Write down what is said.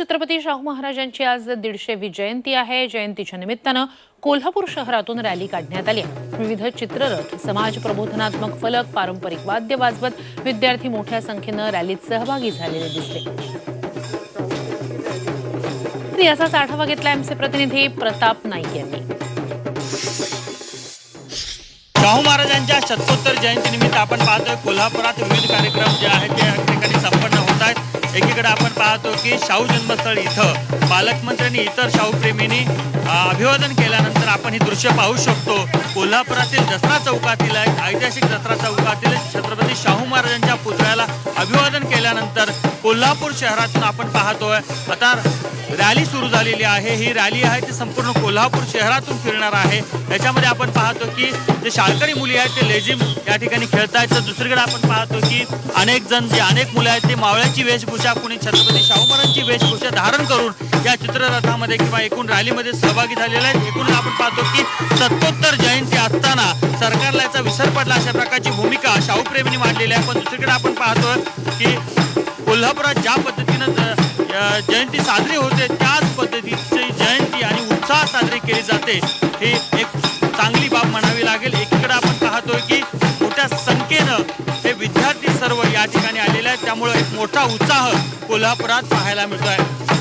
छत्रपती शाहू महाराजांची आज दीडशेवी जयंती आहे. जयंतीच्या निमित्तानं कोल्हापूर शहरातून रॅली काढण्यात आली विविध चित्ररथ समाज प्रबोधनात्मक फलक पारंपरिक वाद्य वाजवत विद्यार्थी मोठ्या संख्येनं रॅलीत सहभागी झालेले दिसले याचाच आढावा घेतला आमचे प्रतिनिधी प्रताप नाईक यांनी. शाहू महाराजांच्या शतकोत्तर जयंतीनिमित्त आपण पाहतोय कोल्हापुरात विविध कार्यक्रम जे आहेत ते एकीकडे आपण पाहतो की शाहू जन्मस्थळ इथं पालकमंत्र्यांनी इतर शाहूप्रेमींनी अ, अभिवादन केल्यानंतर आपण हे दृश्य पाहू शकतो. कोल्हापुरातील दसरा चौकातील ऐतिहासिक दसरा चौकातील छत्रपती शाहू महाराजांच्या पुतळ्याला अभिवादन केल्यानंतर कोल्हापूर शहरातून आपण पाहतोय. आता रॅली सुरू झालेली आहे. ही रॅली आहे ती संपूर्ण कोल्हापूर शहरातून फिरणार आहे. याच्यामध्ये आपण पाहतो की जे शाळकरी मुली आहेत ते लेझिम या ठिकाणी खेळत आहेत तर दुसरीकडे आपण पाहतो की अनेक जण जे अनेक मुले आहेत ते मावळ्याची वेशभूषा कुणी छत्रपती शाहू महाराजांची वेशभूषा धारण करून या चित्ररथामध्ये किंवा एकूण रॅलीमध्ये सहभागी झालेले आहेत. एकूण आपण पाहतो की सत्तोत्तर जयंती असताना सरकारला याचा विसर पडला अशा प्रकारची भूमिका शाहूप्रेमींनी मांडलेली आहे. पण दुसरीकडे आपण पाहतोय की कोल्हापुरात ज्या पद्धतीनं जयंती साजरी होते त्याच पद्धतीची जयंती आणि उत्साह साजरी केली जाते. हे एक चांगली बाब म्हणावी लागेल. एकीकडे आपण पाहतोय की मोठ्या संख्येनं हे विद्यार्थी सर्व या ठिकाणी आलेले आहेत. त्यामुळे एक मोठा उत्साह कोल्हापुरात पाहायला मिळतो आहे